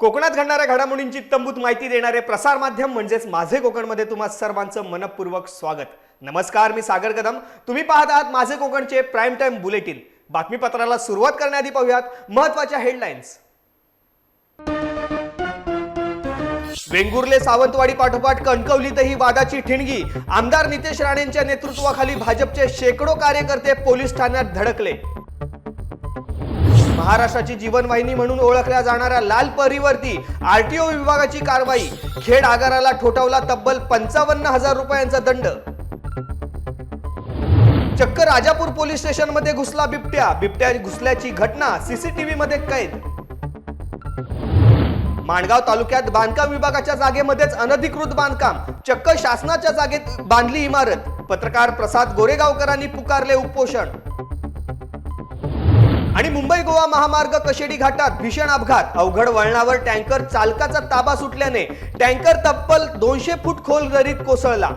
कोकणात घडणाऱ्या घडामोडींची तंबूत माहिती देणारे प्रसारमाध्यम म्हणजेच माझे कोकणमध्ये तुम्हा सर्वांचं मनपूर्वक स्वागत. नमस्कार मी सागर कदम. तुम्ही पाहत आहात माझे कोकणचे प्राईम टाइम बुलेटिन बातमीपत्राला सुरुवात करण्याआधी पाहूयात महत्त्वाच्या हेडलाईन्स वेंगुर्ले सावंतवाडी पाठोपाठ कणकवलीतही वादाची ठिणगी. आमदार नितेश राणेंच्या नेतृत्वाखाली भाजपचे शेकडो कार्यकर्ते पोलीस ठाण्यात धडकले. महाराष्ट्राची जीवनवाहिनी म्हणून ओळखल्या जाणाऱ्या लाल परीवरती आरटीओ विभागाची कारवाई. खेड आगाराला ठोठावला तब्बल पंचावन्न हजार रुपयांचा दंड. चक्क राजापूर पोलीस स्टेशनमध्ये घुसला बिबट्या. बिबट्या घुसल्याची घटना सीसीटीव्ही मध्ये कैद. माणगाव तालुक्यात बांधकाम विभागाच्या जागेमध्येच अनधिकृत बांधकाम. चक्क शासनाच्या जागेत बांधली इमारत. पत्रकार प्रसाद गोरेगावकरांनी पुकारले उपोषण. आणि मुंबई गोवा महामार्ग कशेडी घाटात भीषण अपघात. अवघड वळणावर टँकर चालकाचा ताबा सुटल्याने टँकर तब्बल दोनशे फूट खोल दरीत कोसळला.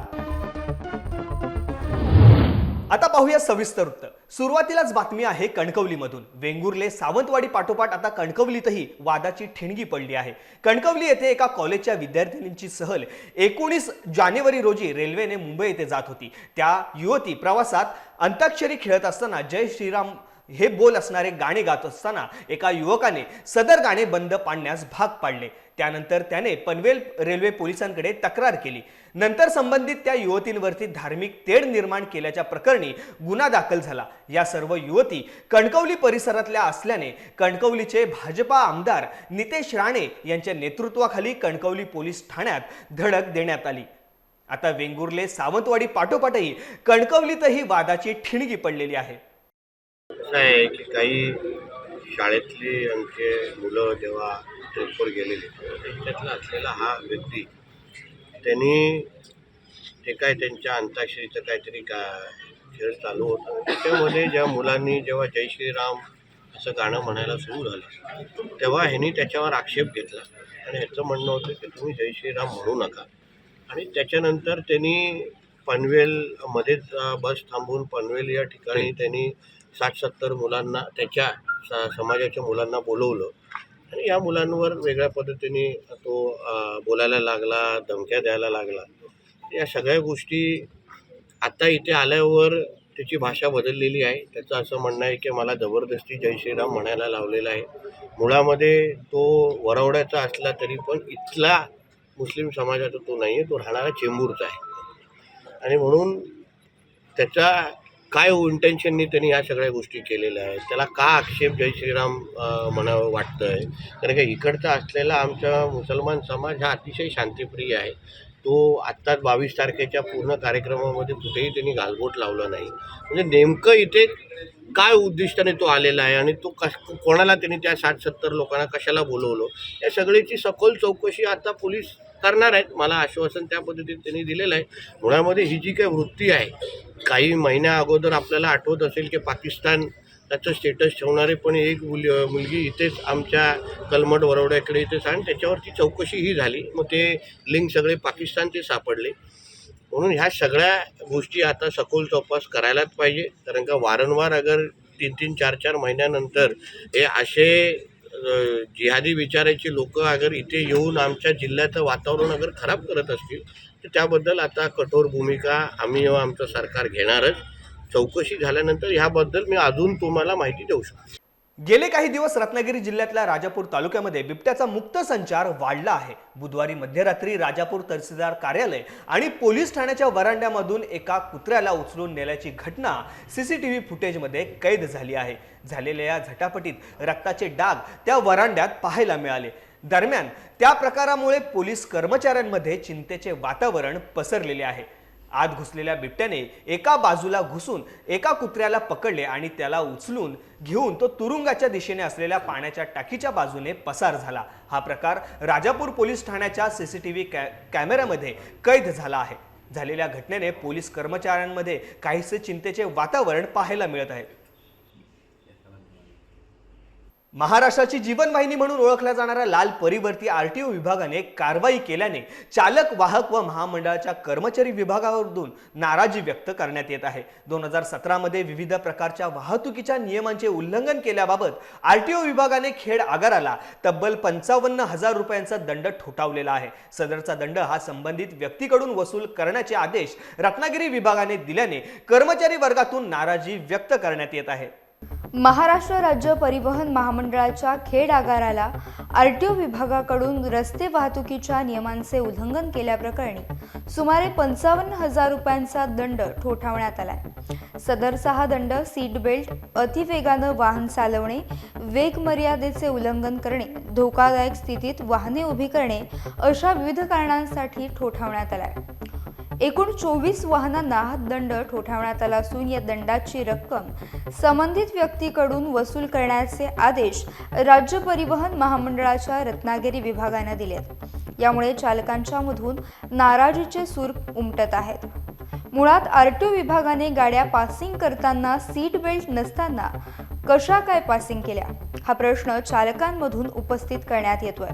आता पाहूया सविस्तर वृत्त. सुरुवातीलाच बातमी आहे कणकवलीमधून. वेंगुर्ले सावंतवाडी पाठोपाठ आता कणकवलीतही वादाची ठिणगी पडली आहे. कणकवली येथे एका कॉलेजच्या विद्यार्थिनींची सहल एकोणीस जानेवारी रोजी रेल्वेने मुंबई येथे जात होती. त्या युवती प्रवासात अंताक्षरी खेळत असताना जय श्रीराम हे बोल असणारे गाणे गात असताना एका युवकाने सदर गाणे बंद पाडण्यास भाग पाडले. त्यानंतर त्याने पनवेल रेल्वे पोलिसांकडे तक्रार केली. नंतर संबंधित त्या युवतींवरती धार्मिक तेढ निर्माण केल्याच्या प्रकरणी गुन्हा दाखल झाला. या सर्व युवती कणकवली परिसरातल्या असल्याने कणकवलीचे भाजपा आमदार नितेश राणे यांच्या नेतृत्वाखाली कणकवली पोलीस ठाण्यात धडक देण्यात आली. आता वेंगुर्ले सावंतवाडी पाठोपाठही कणकवलीतही वादाची ठिणगी पडलेली आहे. असं आहे की काही शाळेतली आमचे मुलं जेव्हा ट्रिपवर गेलेले त्यांच्यातला असलेला हा व्यक्ती त्यांनी ते काय त्यांच्या अंताक्षरीचं काहीतरी का खेळ चालू होता त्याच्यामध्ये ज्या मुलांनी जेव्हा जय श्रीराम असं गाणं म्हणायला सुरू झालं तेव्हा ह्यांनी त्याच्यावर आक्षेप घेतला. आणि ह्याचं म्हणणं होतं की तुम्ही जय श्रीराम म्हणू नका. आणि त्याच्यानंतर त्यांनी पनवेलमध्येच बस थांबून पनवेल या ठिकाणी त्यांनी साठ सत्तर मुलांना त्याच्या सा समाजाच्या मुलांना बोलवलं. आणि या मुलांवर वेगळ्या पद्धतीने तो बोलायला लागला धमक्या द्यायला लागला. या सगळ्या गोष्टी आता इथे आल्यावर त्याची भाषा बदललेली आहे. त्याचं असं म्हणणं आहे की मला जबरदस्ती जय श्रीराम म्हणायला लावलेला आहे. मुळामध्ये तो वरवड्याचा असला तरी पण इथला मुस्लिम समाजाचा तो नाही आहे तो राहणारा चेंबूरचा आहे. आणि म्हणून त्याचा काय इंटेन्शननी त्यांनी ह्या सगळ्या गोष्टी केलेल्या आहेत? त्याला का आक्षेप जय श्रीराम म्हणावं वाटतं आहे कारण का इकडचा असलेला आमचा मुसलमान समाज हा अतिशय शांतिप्रिय आहे. तो आत्ताच बावीस तारखेच्या पूर्ण कार्यक्रमामध्ये कुठेही त्यांनी गालबोट लावलं नाही. म्हणजे नेमकं इथे काय उद्दिष्टाने तो आलेला आहे आणि तो कश कोणाला त्यांनी त्या साठ सत्तर लोकांना कशाला बोलवलं? या सगळ्याची सखोल चौकशी आता पोलीस करणार आहेत. मला आश्वासन त्या पद्धतीने त्यांनी दिलेलं आहे. मुळामध्ये ही जी काही वृत्ती आहे काही महिन्या अगोदर आपल्याला आठवत असेल की पाकिस्तान त्याचं स्टेटस ठेवणारे पण एक मुल मुलगी इथेच आमच्या कलमट वरवड्याकडे इथेच आणि त्याच्यावरती चौकशी ही झाली. मग ते लिंक सगळे पाकिस्तानचे सापडले. म्हणून ह्या सगळ्या गोष्टी आता सखोल तपास करायलाच पाहिजे. कारण का वारंवार अगर तीन तीन चार चार महिन्यानंतर हे असे जिहादी विचाराचे लोक अगर इथे येऊन आमच्या जिल्ह्याचं वातावरण अगर खराब करत असतील तर त्याबद्दल आता कठोर भूमिका आम्ही व आमचं सरकार घेणारच. चौकशी झाल्यानंतर ह्याबद्दल मी अजून तुम्हाला माहिती देऊ शकतो. गेले काही दिवस रत्नागिरी जिल्ह्यातल्या राजापूर तालुक्यामध्ये बिबट्याचा मुक्त संचार वाढला आहे. बुधवारी मध्यरात्री राजापूर तहसीलदार कार्यालय आणि पोलीस ठाण्याच्या वरांड्यामधून एका कुत्र्याला उचलून नेल्याची घटना सीसीटीव्ही फुटेजमध्ये कैद झाली आहे. झालेल्या या झटापटीत रक्ताचे डाग त्या वरांड्यात पाहायला मिळाले. दरम्यान त्या प्रकारामुळे पोलीस कर्मचाऱ्यांमध्ये चिंतेचे वातावरण पसरलेले आहे. आत घुसलेल्या बिबट्याने एका बाजूला घुसून एका कुत्र्याला पकडले आणि त्याला उचलून घेऊन तो तुरुंगाच्या दिशेने असलेल्या पाण्याच्या टाकीच्या बाजूने पसार झाला. हा प्रकार राजापूर पोलीस ठाण्याच्या सीसीटीव्ही कॅ कॅमेऱ्यामध्ये कैद झाला आहे. झालेल्या घटनेने पोलीस कर्मचाऱ्यांमध्ये काहीसे चिंतेचे वातावरण पाहायला मिळत आहे. महाराष्ट्राची जीवनवाहिनी म्हणून ओळखल्या जाणाऱ्या लाल परिवर्ती ओ विभागाने कारवाई केल्याने चालक वाहक व महामंडळाच्या कर्मचारी विभागावरून नाराजी व्यक्त करण्यात येत आहे. दोन हजार सतरामध्ये विविध प्रकारच्या वाहतुकीच्या नियमांचे उल्लंघन केल्याबाबत आर टी ओ विभागाने खेड आगाराला तब्बल पंचावन्न हजार रुपयांचा दंड ठोठावलेला आहे. सदरचा दंड हा संबंधित व्यक्तीकडून वसूल करण्याचे आदेश रत्नागिरी विभागाने दिल्याने कर्मचारी वर्गातून नाराजी व्यक्त करण्यात येत आहे. महाराष्ट्र राज्य परिवहन महामंडळाच्या खेड आगाराला आरटीओ विभागाकडून रस्ते वाहतुकीच्या नियमांचे उल्लंघन केल्याप्रकरणी सुमारे पंचावन्न हजार रुपयांचा दंड ठोठावण्यात आलाय. सदरचा हा दंड सीट बेल्ट अतिवेगानं वाहन चालवणे वेग मर्यादेचे उल्लंघन करणे धोकादायक स्थितीत वाहने उभी करणे अशा विविध कारणांसाठी ठोठावण्यात आलाय. एकूण चोवीस वाहनांना हा दंड ठोठावण्यात आला असून या दंडाची रक्कम संबंधित व्यक्तीकडून वसूल करण्याचे आदेश राज्य परिवहन महामंडळाच्या रत्नागिरी विभागाने दिलेत. यामुळे चालकांच्या मधून नाराजीचे सूर उमटत आहेत. मुळात आरटीओ विभागाने गाड्या पासिंग करताना सीट बेल्ट नसताना कशा काय पासिंग केल्या? हा प्रश्न चालकांमधून उपस्थित करण्यात येतोय.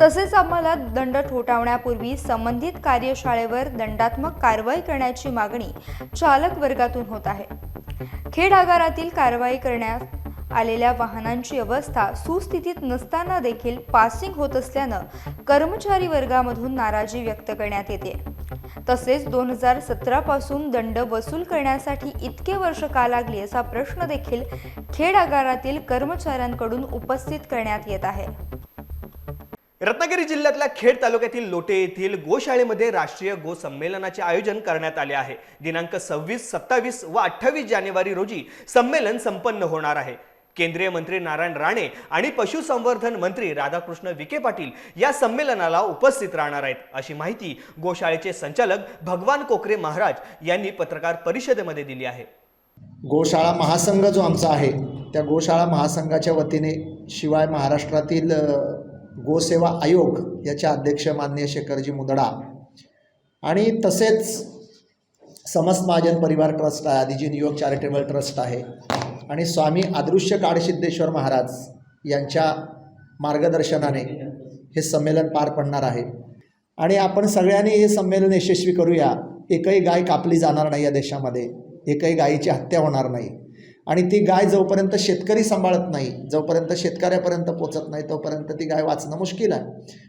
तसेच आम्हाला दंड ठोठावण्यापूर्वी संबंधित कार्यशाळेवर दंडात्मक कारवाई करण्याची मागणी चालक वर्गातून होत आहे. खेड आगारातील कारवाई करण्यात आलेल्या वाहनांची अवस्था सुस्थितीत नसताना देखील पासिंग होत असल्यानं कर्मचारी वर्गामधून नाराजी व्यक्त करण्यात येते. तसेच दोन हजार सतरा पासून दंड वसूल करण्यासाठी इतके वर्ष का लागली असा प्रश्न देखील खेड आगारातील कर्मचाऱ्यांकडून उपस्थित करण्यात येत आहे. रत्नागिरी जिल्ह्यातल्या खेड तालुक्यातील लोटे येथील गोशाळेमध्ये राष्ट्रीय गो संमेलनाचे आयोजन करण्यात आले आहे. दिनांक सव्वीस सत्तावीस व अठ्ठावीस जानेवारी रोजी संमेलन संपन्न होणार आहे. केंद्रीय मंत्री नारायण राणे आणि पशुसंवर्धन मंत्री राधाकृष्ण विखे पाटील या संमेलनाला उपस्थित राहणार आहेत. अशी माहिती गोशाळेचे संचालक भगवान कोकरे महाराज यांनी पत्रकार परिषदेमध्ये दिली आहे. गोशाळा महासंघ जो आमचा आहे त्या गोशाळा महासंघाच्या वतीने शिवाय महाराष्ट्रातील गोसेवा आयोग याचे अध्यक्ष माननीय शेखरजी मुदडा आणि तसेच समस्त महाजन परिवार ट्रस्ट आहे आदिजी न्यूयॉर्क चॅरिटेबल ट्रस्ट आहे आणि स्वामी आदृश्य काळसिद्धेश्वर महाराज यांच्या मार्गदर्शनाने हे संमेलन पार पडणार आहे. आणि आपण सगळ्यांनी हे संमेलन यशस्वी करूया. एकही गाय कापली जाणार नाही या देशामध्ये. एकही गायीची हत्या होणार नाही. आणि ती गाय जोपर्यंत शेतकरी सांभाळत नाही जोपर्यंत शेतकऱ्यापर्यंत पोचत नाही तोपर्यंत ती गाय वाचणं मुश्किल आहे.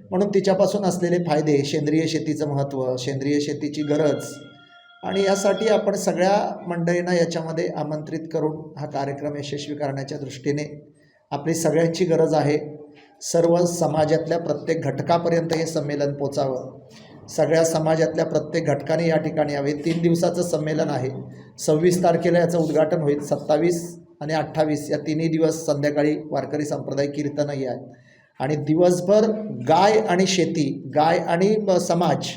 म्हणून तिच्यापासून असलेले फायदे सेंद्रिय शेतीचं महत्त्व सेंद्रिय शेतीची गरज आणि यासाठी आपण सगळ्या मंडळींना याच्यामध्ये आमंत्रित करून हा कार्यक्रम यशस्वी करण्याच्या दृष्टीने आपली सगळ्यांची गरज आहे. सर्व समाजातल्या प्रत्येक घटकापर्यंत हे संमेलन पोचावं. सगळ्या समाजातल्या प्रत्येक घटकाने या ठिकाणी यावे. तीन दिवसाचं संमेलन आहे. सव्वीस तारखेला याचं उद्घाटन होईल. सत्तावीस आणि अठ्ठावीस या तिन्ही दिवस संध्याकाळी वारकरी संप्रदाय कीर्तनही आहे. आणि दिवसभर गाय आणि शेती गाय आणि ब- समाज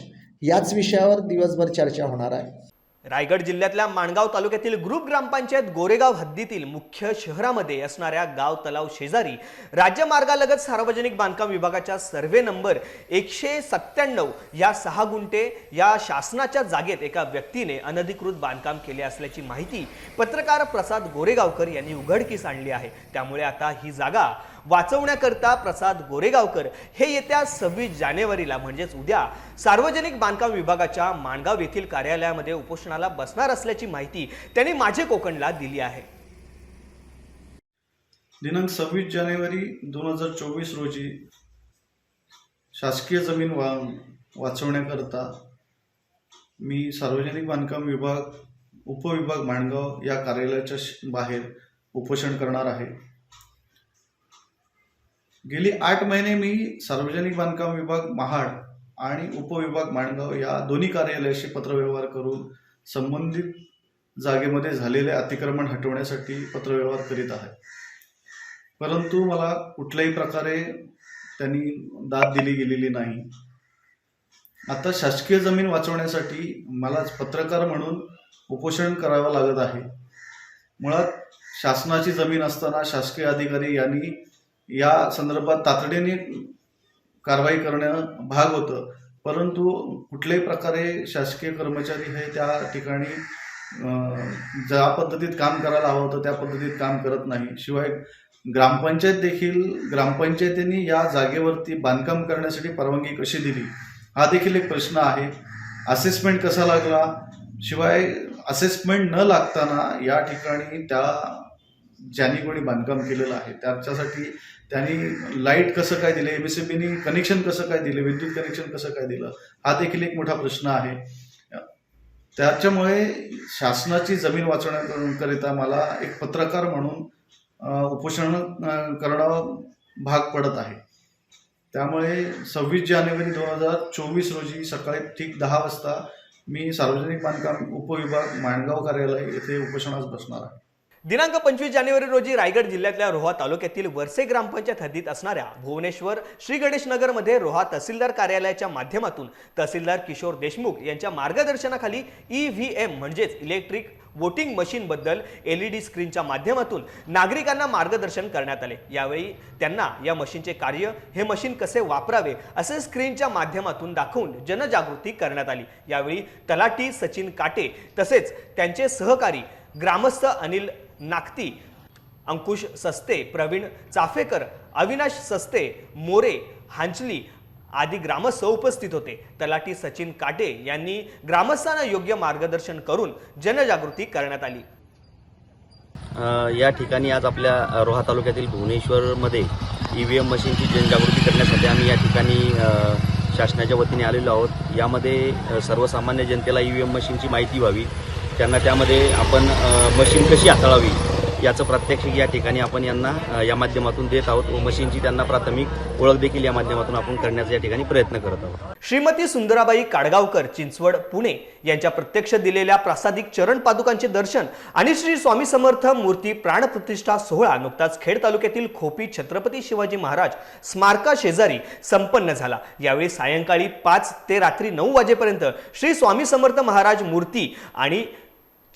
याच विषयावर दिवसभर चर्चा होणार आहे. रायगड जिल्ह्यातल्या माणगाव तालुक्यातील ग्रुप ग्रामपंचायत गोरेगाव हद्दीतील मुख्य शहरामध्ये असणाऱ्या गाव तलाव शेजारी राज्यमार्गालगत सार्वजनिक बांधकाम विभागाच्या सर्व्हे नंबर एकशे सत्त्याण्णव या सहा गुंठे या शासनाच्या जागेत एका व्यक्तीने अनधिकृत बांधकाम केले असल्याची माहिती पत्रकार प्रसाद गोरेगावकर यांनी उघडकीस आणली आहे. त्यामुळे आता ही जागा वाचवण्याकरता प्रसाद गोरेगावकर हे येत्या सव्वीस जानेवारीला म्हणजेच उद्या सार्वजनिक बांधकाम विभागाच्या माणगाव येथील कार्यालयामध्ये उपोषणाला बसणार असल्याची माहिती त्यांनी माझे कोकणला दिली आहे. दिनांक सव्वीस जानेवारी दोन हजार चोवीस रोजी शासकीय जमीन वा वाचवण्याकरता मी सार्वजनिक बांधकाम विभाग उपविभाग माणगाव या कार्यालयाच्या श- बाहेर उपोषण करणार आहे. गेली आठ महिने मी सार्वजनिक बांधकाम विभाग महाड आणि उपविभाग माणगाव या दोन्ही कार्यालयाशी पत्रव्यवहार करून संबंधित जागेमध्ये झालेले अतिक्रमण हटवण्यासाठी पत्रव्यवहार करीत आहे. परंतु मला कुठल्याही प्रकारे त्यांनी दाद दिली गेलेली नाही. आता शासकीय जमीन वाचवण्यासाठी मला पत्रकार म्हणून उपोषण करावं लागत आहे. मुळात शासनाची जमीन असताना शासकीय अधिकारी यांनी या संदर्भात तातडीने कारवाई करणं भाग होतं. परंतु कुठल्याही प्रकारे शासकीय कर्मचारी हे त्या ठिकाणी ज्या पद्धतीत काम करायला हवं होतं त्या पद्धतीत काम करत नाही. शिवाय ग्रामपंचायत देखील ग्रामपंचायतींनी या जागेवरती बांधकाम करण्यासाठी परवानगी कशी दिली हा देखील एक प्रश्न आहे. असेसमेंट कसा लागला? शिवाय असेसमेंट न लागताना या ठिकाणी त्या ज्यांनी कोणी बांधकाम केलेलं आहे त्याच्यासाठी त्यांनी लाइट कसं काय दिलं एम कनेक्शन कसं काय दिलं विद्युत कनेक्शन कसं काय दिलं हा देखील एक मोठा प्रश्न आहे. त्याच्यामुळे शासनाची जमीन वाचवण्याकरिता मला एक पत्रकार म्हणून उपोषण करणं भाग पडत आहे. त्यामुळे सव्वीस जानेवारी दोन हजार चोवीस रोजी सकाळी ठीक दहा वाजता मी सार्वजनिक बांधकाम उपविभाग माणगाव कार्यालय येथे उपोषणास बसणार आहे. दिनांक पंचवीस जानेवारी रोजी रायगड जिल्ह्यातल्या रोहा तालुक्यातील वरसे ग्रामपंचायत हद्दीत असणाऱ्या भुवनेश्वर श्री गणेश नगरमध्ये रोहा तहसीलदार कार्यालयाच्या माध्यमातून तहसीलदार किशोर देशमुख यांच्या मार्गदर्शनाखाली ई व्ही एम म्हणजेच इलेक्ट्रिक वोटिंग मशीनबद्दल एल ई डी स्क्रीनच्या माध्यमातून नागरिकांना मार्गदर्शन करण्यात आले. यावेळी त्यांना या मशीनचे कार्य हे मशीन कसे वापरावे असे स्क्रीनच्या माध्यमातून दाखवून जनजागृती करण्यात आली. यावेळी तलाठी सचिन काटे तसेच त्यांचे सहकारी ग्रामस्थ अनिल नागती अंकुश सस्ते प्रवीण चाफेकर अविनाश सस्ते मोरे हांचली आदी ग्रामस्थ उपस्थित होते. तलाठी सचिन काटे यांनी ग्रामस्थांना योग्य मार्गदर्शन करून जनजागृती करण्यात आली. या ठिकाणी आज आपल्या रोहा तालुक्यातील भुवनेश्वरमध्ये ई व्ही एम मशीनची जनजागृती करण्यासाठी आम्ही या ठिकाणी शासनाच्या वतीने आलेलो आहोत. यामध्ये सर्वसामान्य जनतेला ई व्ही एम मशीनची माहिती व्हावी. त्यांना त्यामध्ये आपण मशीन कशी हाताळावी याचं प्रात्यक्षिक या ठिकाणी आपण यांना या माध्यमातून देत आहोत व मशीनची त्यांना प्राथमिक ओळख देखील या माध्यमातून आपण करण्याचा या ठिकाणी प्रयत्न करत आहोत. श्रीमती सुंदराबाई काडगावकर चिंचवड पुणे यांच्या प्रत्यक्ष दिलेल्या प्रासादिक चरण पादुकांचे दर्शन आणि श्री स्वामी समर्थ मूर्ती प्राणप्रतिष्ठा सोहळा नुकताच खेड तालुक्यातील खोपी छत्रपती शिवाजी महाराज स्मारका शेजारी संपन्न झाला. यावेळी सायंकाळी पाच ते रात्री नऊ वाजेपर्यंत श्री स्वामी समर्थ महाराज मूर्ती आणि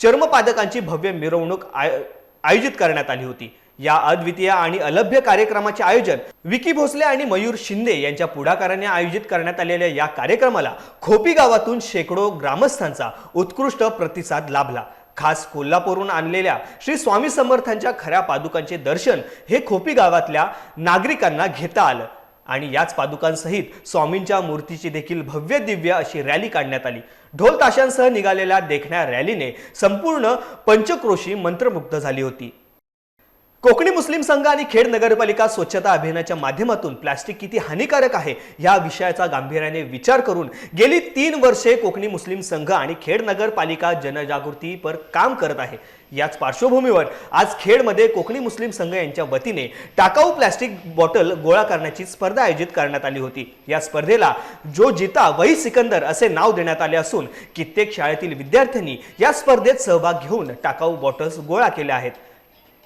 चर्मपादकांची भव्य मिरवणूक आय- आयोजित करण्यात आली होती. या अद्वितीय आणि अलभ्य कार्यक्रमाचे आयोजन विकी भोसले आणि मयूर शिंदे यांच्या पुढाकाराने आयोजित करण्यात आलेल्या या कार्यक्रमाला खोपी गावातून शेकडो ग्रामस्थांचा उत्कृष्ट प्रतिसाद लाभला. खास कोल्हापूरहून आणलेल्या श्री स्वामी समर्थांच्या खऱ्या पादुकांचे दर्शन हे खोपी गावातल्या नागरिकांना घेता आलं. आणि याच पादुकांसहित स्वामींच्या मूर्तीची देखील भव्य दिव्य अशी रॅली काढण्यात आली. ढोल ताशांसह निघालेल्या देखण्या रॅलीने संपूर्ण पंचक्रोशी मंत्रमुग्ध झाली होती. कोकणी मुस्लिम संघ आणि खेड नगरपालिका स्वच्छता अभियानाच्या माध्यमातून प्लास्टिक किती हानिकारक आहे या विषयाचा गांभीर्याने विचार करून गेली तीन वर्षे कोकणी मुस्लिम संघ आणि खेड नगरपालिका जनजागृतीपर काम करत आहे. याच पार्श्वभूमीवर आज खेडमध्ये कोकणी मुस्लिम संघ यांच्या वतीने टाकाऊ प्लास्टिक बॉटल गोळा करण्याची स्पर्धा आयोजित करण्यात आली होती. या स्पर्धेला जो जिता वही सिकंदर असे नाव देण्यात आले असून कित्येक शाळेतील विद्यार्थ्यांनी या स्पर्धेत सहभाग घेऊन टाकाऊ बॉटल्स गोळा केल्या आहेत.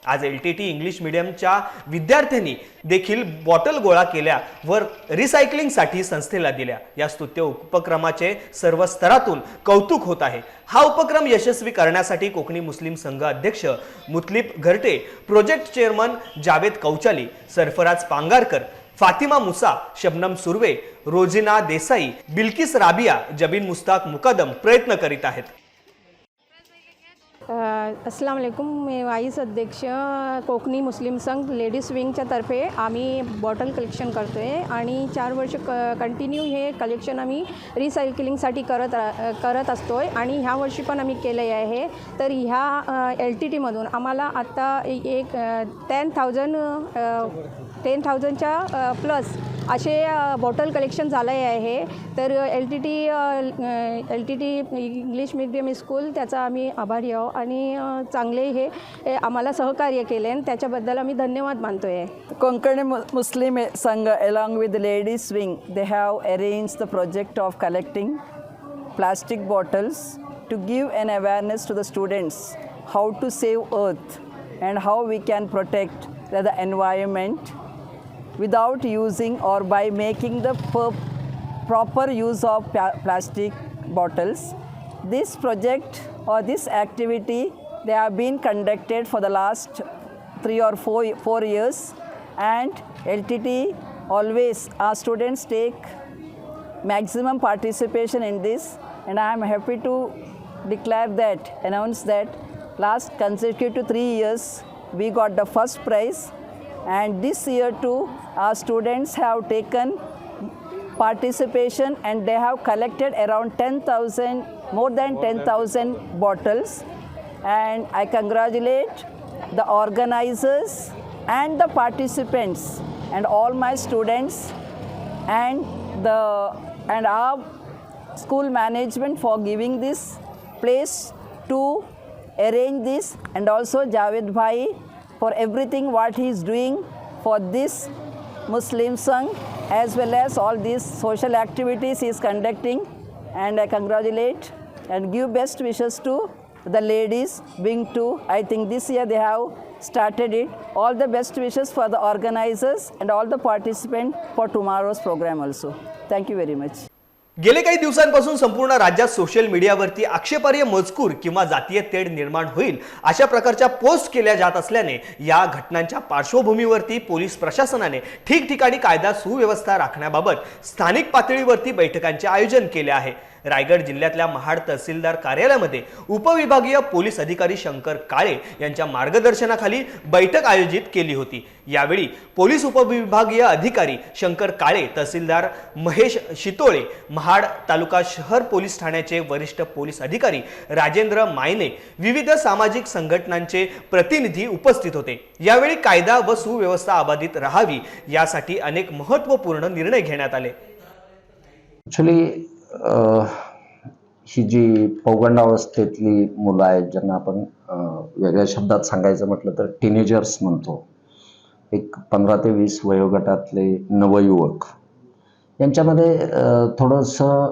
आज एल टी टी इंग्लिश मिडियमच्या विद्यार्थ्यांनी देखील बॉटल गोळा केल्या व रिसायकलिंगसाठी संस्थेला दिल्या. या स्तुत्य उपक्रमाचे सर्व स्तरातून कौतुक होत आहे. हा उपक्रम यशस्वी करण्यासाठी कोकणी मुस्लिम संघ अध्यक्ष मुतलिप घरटे प्रोजेक्ट चेअरमन जावेद कौचाली सरफराज पांगारकर फातिमा मुसा शबनम सुर्वे रोजिना देसाई बिल्किस राबिया जबीन मुस्ताक मुकदम प्रयत्न करीत आहेत. अस्सलाम वालेकुम मी वाईस अध्यक्ष कोकणी मुस्लिम संघ लेडीज विंगच्या तर्फे आम्ही बॉटल कलेक्शन करतो आहे आणि चार वर्ष क कंटिन्यू हे कलेक्शन आम्ही रिसायकलिंगसाठी करत रा करत असतो आहे आणि ह्या वर्षी पण आम्ही केले आहे. तर ह्या एल टी टीमधून आम्हाला आत्ता एक टेन थाउजंड टेन थाउजंडच्या प्लस असे बॉटल कलेक्शन झालं आहे. तर L T T L T T English medium school त्याचा आम्ही आभारी आहोत आणि चांगले हे आम्हाला सहकार्य केले आणि त्याच्याबद्दल आम्ही धन्यवाद मानतो आहे कोंकणी मु Muslim Sangh along with ladies wing they have arrange the project of collecting plastic bottles to give an awareness to the students how to save earth and how we can protect the environment without using or by making the proper use of plastic bottles. This project or this activity they have been conducted for the last three or four, four years. And LTT always our students take maximum participation in this. And I am happy to declare that announce that last consecutive three years we got the first prize And this year too, our students have taken participation and they have collected around 10,000, more than 10,000 bottles. And I congratulate the organizers and the participants and all my students and the and our school management for giving this place to arrange this and also Javed Bhai for everything what he is doing for this Muslim Sangh as well as all these social activities he is conducting. And I congratulate and give best wishes to the ladies being two I think this year they have started it. All the best wishes for the organizers and all the participants for tomorrow's program also. Thank you very much गेले काही दिवसांपासून संपूर्ण राज्यात social मीडियावरती आक्षेपार्ह मजकूर किंवा जातीय तेढ निर्माण होईल अशा प्रकारच्या पोस्ट केल्या जात असल्याने या घटनांच्या पार्श्वभूमीवरती पोलीस प्रशासनाने ठिकठिकाणी कायदा सुव्यवस्था राखण्याबाबत स्थानिक पातळीवरती बैठकांचे आयोजन केले आहे. रायगड जिल्ह्यातल्या महाड तहसीलदार कार्यालयामध्ये उपविभागीय पोलीस अधिकारी शंकर काळे यांच्या मार्गदर्शनाखाली बैठक आयोजित केली होती. यावेळी पोलीस उपविभागीय अधिकारी शंकर काळे तहसीलदार महेश शितोळे महाड तालुका शहर पोलीस ठाण्याचे वरिष्ठ पोलीस अधिकारी राजेंद्र मायने विविध सामाजिक संघटनांचे प्रतिनिधी उपस्थित होते. यावेळी कायदा व सुव्यवस्था अबाधित राहावी यासाठी अनेक महत्त्वपूर्ण निर्णय घेण्यात आले. ॲक्च्युली ही जी पौगंडावस्थेतली मुलं आहेत ज्यांना आपण वेगळ्या शब्दात सांगायचं म्हटलं तर टीनेजर्स म्हणतो. एक पंधरा ते वीस वयोगटातले नवयुवक. यांच्यामध्ये थोडंसं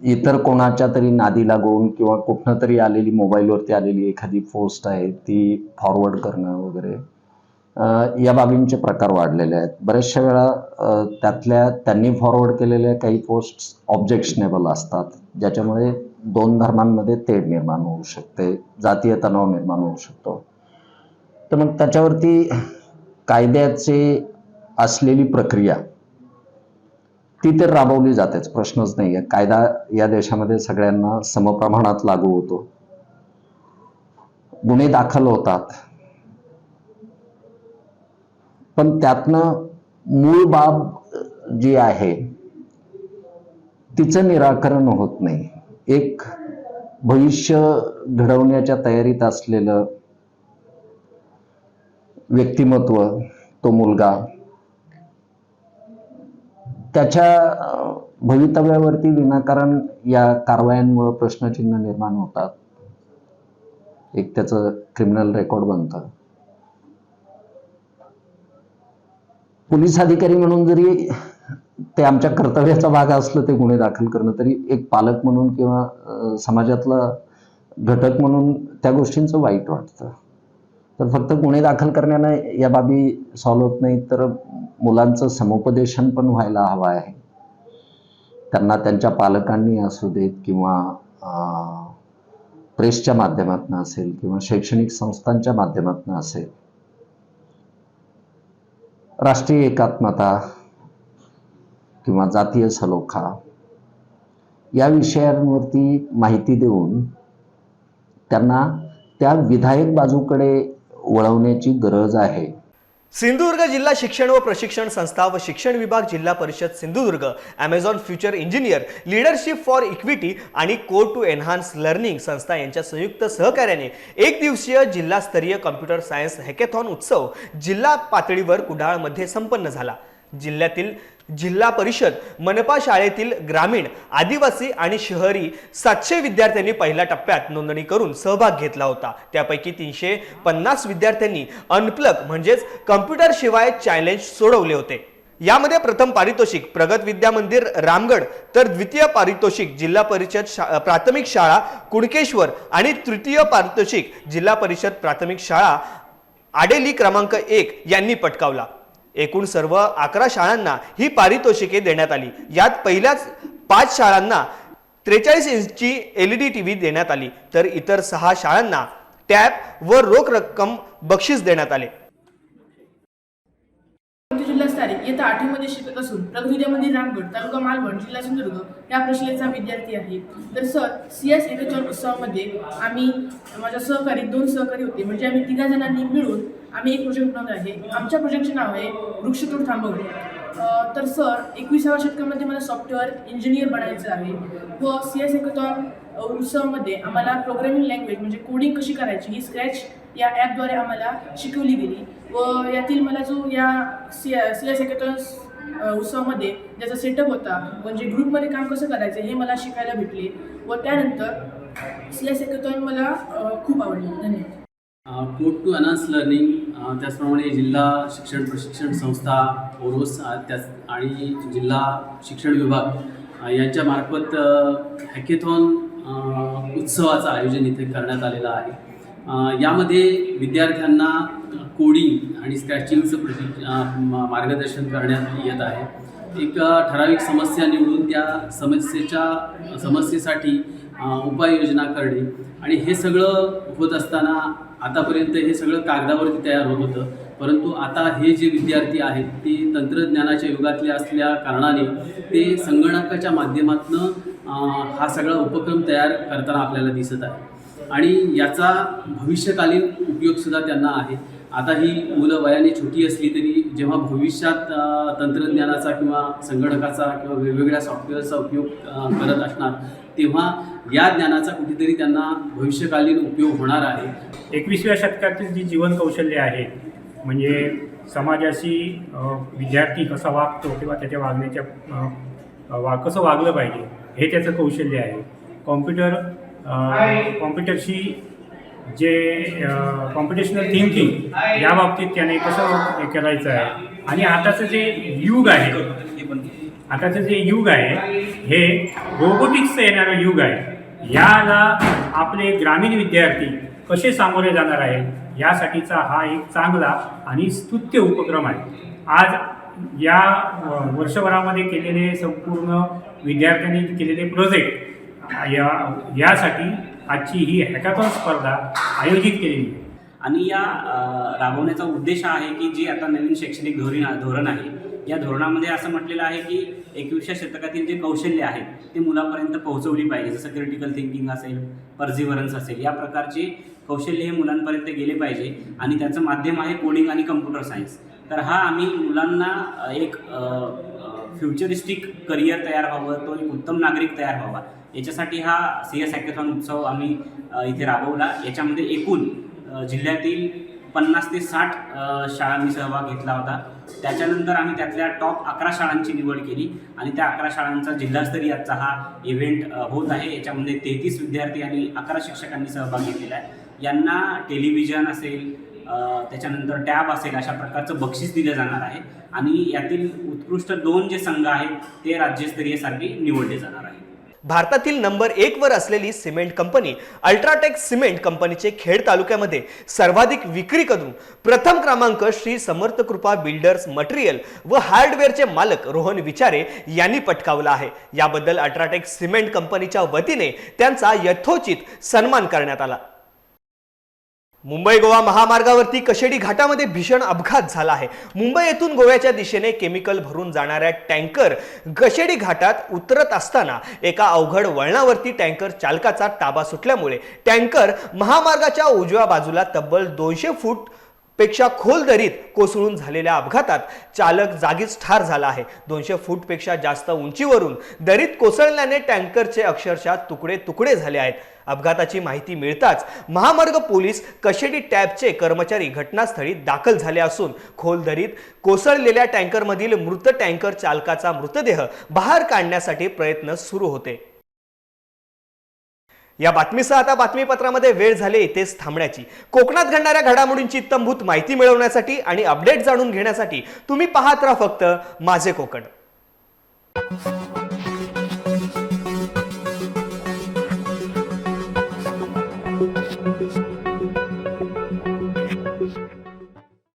इतर कोणाच्या तरी नादी लागून किंवा कुठनं तरी आलेली मोबाईलवरती आलेली एखादी पोस्ट आहे ती फॉरवर्ड करणं वगैरे या बाबींचे प्रकार वाढलेले आहेत. बऱ्याचशा वेळा त्यातल्या त्यांनी फॉरवर्ड केलेल्या काही पोस्ट ऑब्जेक्शनेबल असतात. ज्याच्यामुळे दोन धर्मांमध्ये तेढ निर्माण होऊ शकते जातीय तणाव निर्माण होऊ शकतो. तर मग त्याच्यावरती कायद्याचे असलेली प्रक्रिया ती तर राबवली जातेच प्रश्नच नाही आहे कायदा या देशामध्ये सगळ्यांना समप्रमाणात लागू होतो. गुन्हे दाखल होतात. पण त्यातनं मूळ बाब जी आहे तिचं निराकरण होत नाही. एक भविष्य घडवण्याच्या तयारीत असलेलं व्यक्तिमत्व तो मुलगा त्याच्या भवितव्यावरती विनाकारण या कारवायांमुळे प्रश्नचिन्ह निर्माण होतात. एक त्याचं क्रिमिनल रेकॉर्ड बनतं. पोलीस अधिकारी म्हणून जरी ते आमच्या कर्तव्याचा भाग असलं ते गुन्हे दाखल करणं तरी एक पालक म्हणून किंवा समाजातला घटक म्हणून त्या गोष्टींचं वाईट वाटतं. तर फक्त गुन्हे दाखल करण्यानं या बाबी सॉल्व्ह होत नाही तर मुलांचं समुपदेशन पण व्हायला हवं आहे. त्यांना त्यांच्या पालकांनी असू देत किंवा प्रेसच्या माध्यमातून असेल किंवा शैक्षणिक संस्थांच्या माध्यमातून असेल राष्ट्रीय एकात्मता किंवा जातीय सलोखा या विषयांवरती माहिती देऊन त्यांना त्या विधायक बाजूकडे वळवण्याची गरज आहे. सिंधुदुर्ग जिल्हा शिक्षण व प्रशिक्षण संस्था व शिक्षण विभाग जिल्हा परिषद Sindhudurg Amazon future engineer leadership for equity आणि कोर टू एन्हान्स लर्निंग संस्था यांच्या संयुक्त सहकार्याने एक दिवसीय जिल्हास्तरीय कॉम्प्युटर सायन्स हॅकेथॉन उत्सव जिल्हा पातळीवर कुडाळमध्ये संपन्न झाला. जिल्ह्यातील जिल्हा परिषद मनपा शाळेतील ग्रामीण आदिवासी आणि शहरी सातशे विद्यार्थ्यांनी पहिल्या टप्प्यात नोंदणी करून सहभाग घेतला होता. त्यापैकी तीनशे पन्नास विद्यार्थ्यांनी अनप्लग म्हणजेच कम्प्युटर शिवाय चॅलेंज सोडवले होते. यामध्ये प्रथम पारितोषिक प्रगत विद्या मंदिर रामगड तर द्वितीय पारितोषिक जिल्हा परिषद शा प्राथमिक शाळा कुणकेश्वर आणि तृतीय पारितोषिक जिल्हा परिषद प्राथमिक शाळा आडेली क्रमांक एक यांनी पटकावला. एकूण सर्व अकरा शाळांना ही पारितोषिके देण्यात आली. यात पहिल्याच पाच शाळांना त्रेचाळीस इंचची L E D T V देण्यात आली. तर इतर सहा शाळांना टॅब व रोख रक्कम बक्षीस देण्यात आले जिल्हा सारे इयत्ता आठवीमध्ये शिकत असून प्रगविद्यामध्ये रामगड तालुका मालवण जिल्हा सिंधुदुर्ग या प्रश्नाचा विद्यार्थी आहे. तर सर सी एस एकचॉन उत्सवामध्ये आम्ही माझ्या सहकारी दोन सहकारी होते. म्हणजे आम्ही तिघा जणांनी मिळून आम्ही एक प्रोजेक्ट बनवला आहे. आमच्या प्रोजेक्टचे नाव आहे वृक्षतोड थांबवणे. तर सर एकविसाव्या शतकामध्ये मला सॉफ्टवेअर इंजिनियर बनायचं आहे. व सी एस एकॉन उत्सवामध्ये आम्हाला प्रोग्रामिंग लँग्वेज म्हणजे कोडिंग कशी करायची ही स्क्रॅच या ॲपद्वारे आम्हाला शिकवली गेली. व यातील मला जो या सी सी एस उत्सवामध्ये ज्याचा सेटअप होता म्हणजे ग्रुपमध्ये काम कसं करायचं हे मला शिकायला भेटले. व त्यानंतर सी एस मला खूप आवडले. धन्यवाद. कोड टू अनान्स लर्निंग त्याचप्रमाणे जिल्हा शिक्षण प्रशिक्षण संस्था ओरोस त्या त्याच आणि जिल्हा शिक्षण विभाग यांच्यामार्फत हॅकेथॉन उत्सवाचं आयोजन इथे करण्यात आलेलं आहे. यामध्ये विद्यार्थ्यांना कोडिंग आणि स्क्रॅचिंगचं प्रशिक्ष मार्गदर्शन करण्यात येत आहे. एक ठराविक समस्या निवडून त्या समस्येच्या समस्येसाठी उपाययोजना करणे. आणि हे सगळं होत असताना आतापर्यंत हे सगळं कागदावरती तयार होत होतं. परंतु आता हे जे विद्यार्थी आहेत ते तंत्रज्ञानाच्या युगातले असल्या कारणाने ते संगणकाच्या माध्यमातून हा सगळा उपक्रम तयार करताना आपल्याला दिसत आहे. आणि याचा भविष्यकालीन उपयोगसुद्धा त्यांना आहे. आता ही मुलं वयाने छोटी असली तरी जेव्हा भविष्यात तंत्रज्ञानाचा किंवा संगणकाचा किंवा वेगवेगळ्या सॉफ्टवेअरचा उपयोग करत असणार तेव्हा या ज्ञानाचा कुठेतरी त्यांना भविष्यकालीन उपयोग होणार आहे. एकवीसव्या शतकातील जी जीवन कौशल्य आहे म्हणजे समाजाशी विद्यार्थी कसा वागतो किंवा त्याच्या वागण्याच्या वा कसं वागलं पाहिजे हे त्याचं कौशल्य आहे. कॉम्प्युटर कॉम्प्युटरशी जे कॉम्पिटिशनल थिंकिंग या बाबतीत त्याने कसं करायचं आहे? आणि आताचं जे युग आहे आताचं जे युग आहे हे रोबोटिक्सचं येणारं युग आहे. याला आपले ग्रामीण विद्यार्थी कसे सामोरे जाणार आहेत यासाठीचा हा एक चांगला आणि स्तुत्य उपक्रम आहे. आज या वर्षभरामध्ये केलेले संपूर्ण विद्यार्थ्यांनी केलेले प्रोजेक्ट या यासाठी आजची ही हॅकाथॉन स्पर्धा आयोजित केलेली आहे. आणि या राबवण्याचा उद्देश आहे की जे आता नवीन शैक्षणिक धोरण धोरण आहे या धोरणामध्ये असं म्हटलेलं आहे की एकविसव्या शतकातील जे कौशल्य आहेत ते मुलापर्यंत पोहोचवली पाहिजे. जसं क्रिटिकल थिंकिंग असेल पर्झिव्हरन्स असेल या प्रकारची कौशल्य हे मुलांपर्यंत गेले पाहिजे. आणि त्याचं माध्यम आहे कोडिंग आणि कम्प्युटर सायन्स तर हा आम्ही मुलांना एक फ्युचरिस्टिक करिअर तयार व्हावं तो एक उत्तम नागरिक तयार व्हावा. याच्यासाठी हा सी एस हॅकेथॉन उत्सव आम्ही इथे राबवला. याच्यामध्ये एकूण जिल्ह्यातील पन्नास ते साठ शाळांनी सहभाग घेतला होता. त्याच्यानंतर आम्ही त्यातल्या टॉप अकरा शाळांची निवड केली आणि त्या अकरा शाळांचा जिल्हास्तरीयचा हा इव्हेंट होत आहे. याच्यामध्ये तेहतीस विद्यार्थी आणि अकरा शिक्षकांनी सहभाग घेतलेला आहे. यांना टेलिव्हिजन असेल त्याच्यानंतर टॅब असेल अशा प्रकारचं बक्षीस दिलं जाणार आहे. आणि यातील उत्कृष्ट दोन जे संघ आहेत ते राज्यस्तरीयसाठी निवडले जाणार आहेत. भारतातील नंबर एक वर असलेली सिमेंट कंपनी अल्ट्राटेक सिमेंट कंपनीचे खेड तालुक्यामध्ये सर्वाधिक विक्री करून प्रथम क्रमांक श्री समर्थ कृपा बिल्डर्स मटेरियल व हार्डवेअरचे मालक रोहन विचारे यांनी पटकावला आहे. याबद्दल अल्ट्राटेक सिमेंट कंपनीच्या वतीने त्यांचा यथोचित सन्मान करण्यात आला. मुंबई गोवा महामार्गावरती कशेडी घाटामध्ये भीषण अपघात झाला आहे. मुंबई येथून गोव्याच्या दिशेने केमिकल भरून जाणाऱ्या टँकर कशेडी घाटात उतरत असताना एका अवघड वळणावरती टँकर चालकाचा ताबा सुटल्यामुळे टँकर महामार्गाच्या उजव्या बाजूला तब्बल दोनशे फूटपेक्षा खोल दरीत कोसळून झालेल्या अपघातात चालक जागीच ठार झाला आहे. दोनशे फूटपेक्षा जास्त उंचीवरून दरीत कोसळल्याने टँकरचे अक्षरशः तुकडे तुकडे झाले आहेत. अपघाताची माहिती मिळताच महामार्ग पोलीस कशेडी टॅबचे कर्मचारी घटनास्थळी दाखल झाले असून खोल दरीत कोसळलेल्या टँकरमधील मृत टँकर चालकाचा मृतदेह बाहेर काढण्यासाठी प्रयत्न सुरू होते. या बातमीसह आता बातमीपत्रामध्ये वेळ झाले इथेच थांबण्याची. कोकणात घडणाऱ्या घडामोडींची इत्तमभूत माहिती मिळवण्यासाठी आणि अपडेट जाणून घेण्यासाठी तुम्ही पाहत राहा फक्त माझे कोकण.